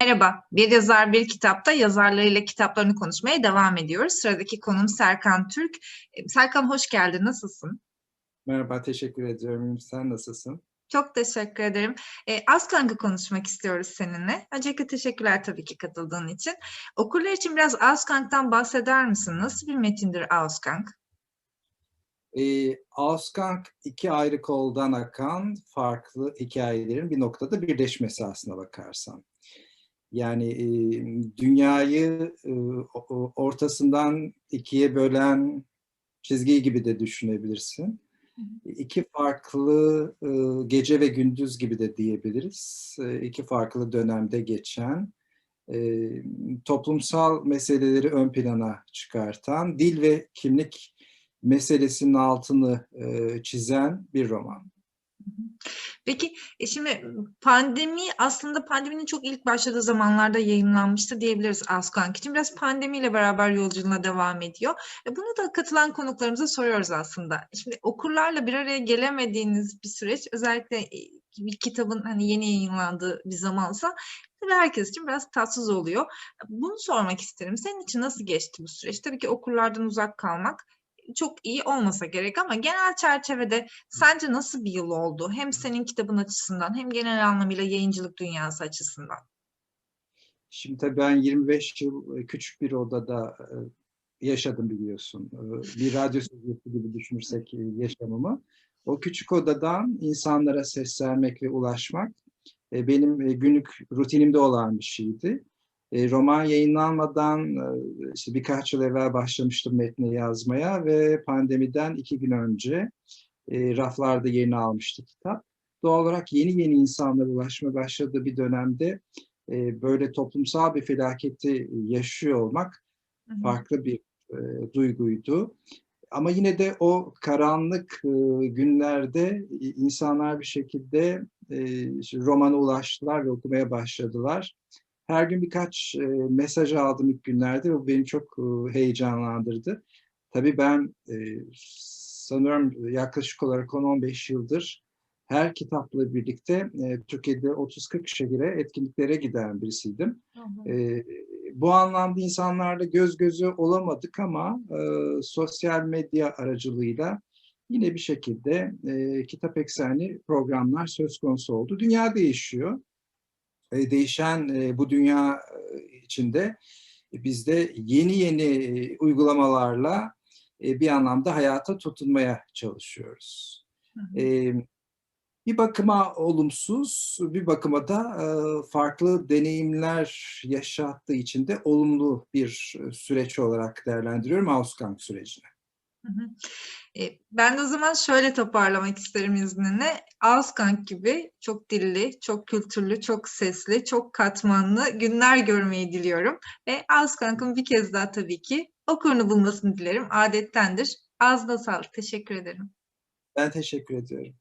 Merhaba, Bir Yazar Bir Kitap'ta yazarlarıyla kitaplarını konuşmaya devam ediyoruz. Sıradaki konum Serkan Türk. E, Serkan hoş geldin, nasılsın? Merhaba, teşekkür ediyorum. Sen nasılsın? Çok teşekkür ederim. E, Azkank'ı konuşmak istiyoruz seninle. Öncelikle teşekkürler tabii ki katıldığın için. Okurlar için biraz Azkank'tan bahseder misin? Nasıl bir metindir Azkank? Ee, Ausgang iki ayrı koldan akan farklı hikayelerin bir noktada birleşmesi aslına bakarsan. Yani e, dünyayı e, ortasından ikiye bölen çizgi gibi de düşünebilirsin. İki farklı e, gece ve gündüz gibi de diyebiliriz. E, iki farklı dönemde geçen e, toplumsal meseleleri ön plana çıkartan, dil ve kimlik meselesinin altını e, çizen bir roman. Peki e, şimdi pandemi aslında pandeminin çok ilk başladığı zamanlarda yayınlanmıştı diyebiliriz Azkank için. Biraz pandemiyle beraber yolculuğuna devam ediyor. E, Bunu da katılan konuklarımıza soruyoruz aslında. Şimdi okurlarla bir araya gelemediğiniz bir süreç özellikle e, bir kitabın hani yeni yayınlandığı bir zamansa tabii herkes için biraz tatsız oluyor. Bunu sormak isterim. Senin için nasıl geçti bu süreç? Tabii ki okurlardan uzak kalmak çok iyi olmasa gerek ama genel çerçevede sence nasıl bir yıl oldu? Hem senin kitabın açısından hem genel anlamıyla yayıncılık dünyası açısından. Şimdi tabii ben 25 yıl e, küçük bir odada e, yaşadım biliyorsun. E, Bir radyo sözcüsü gibi düşünürsek yaşamımı. O küçük odadan insanlara seslenmek ve ulaşmak benim günlük rutinimde olan bir şeydi. E, Roman yayınlanmadan e, işte birkaç yıl evvel başlamıştım metni yazmaya ve pandemiden iki gün önce e, raflarda yerini almıştı kitap. Doğal olarak yeni yeni insanlara ulaşma başladığı bir dönemde e, böyle toplumsal bir felaketi yaşıyor olmak Hı hı. farklı bir e, duyguydu. Ama yine de o karanlık e, günlerde insanlar bir şekilde e, romana ulaştılar ve okumaya başladılar. Her gün birkaç e, mesaj aldım ilk günlerde. Bu beni çok e, heyecanlandırdı. Tabii ben e, sanıyorum yaklaşık olarak 10-15 yıldır her kitapla birlikte e, Türkiye'de 30-40 şehire etkinliklere giden birisiydim. Hı hı. E, bu anlamda insanlarla göz göze olamadık ama e, sosyal medya aracılığıyla yine bir şekilde e, kitap eksenli programlar söz konusu oldu. Dünya değişiyor. E, değişen e, bu dünya e, içinde biz de yeni yeni uygulamalarla bir anlamda hayata tutunmaya çalışıyoruz. Hı hı. Bir bakıma olumsuz, bir bakıma da farklı deneyimler yaşattığı için de olumlu bir süreç olarak değerlendiriyorum Ausgang sürecini. E, ben o zaman şöyle toparlamak isterim izninle. Auskank gibi çok dilli, çok kültürlü, çok sesli, çok katmanlı günler görmeyi diliyorum. Ve Auskank'ın bir kez daha tabii ki okurunu bulmasını dilerim. Adettendir. Ağzına sağlık. Teşekkür ederim. Ben teşekkür ediyorum.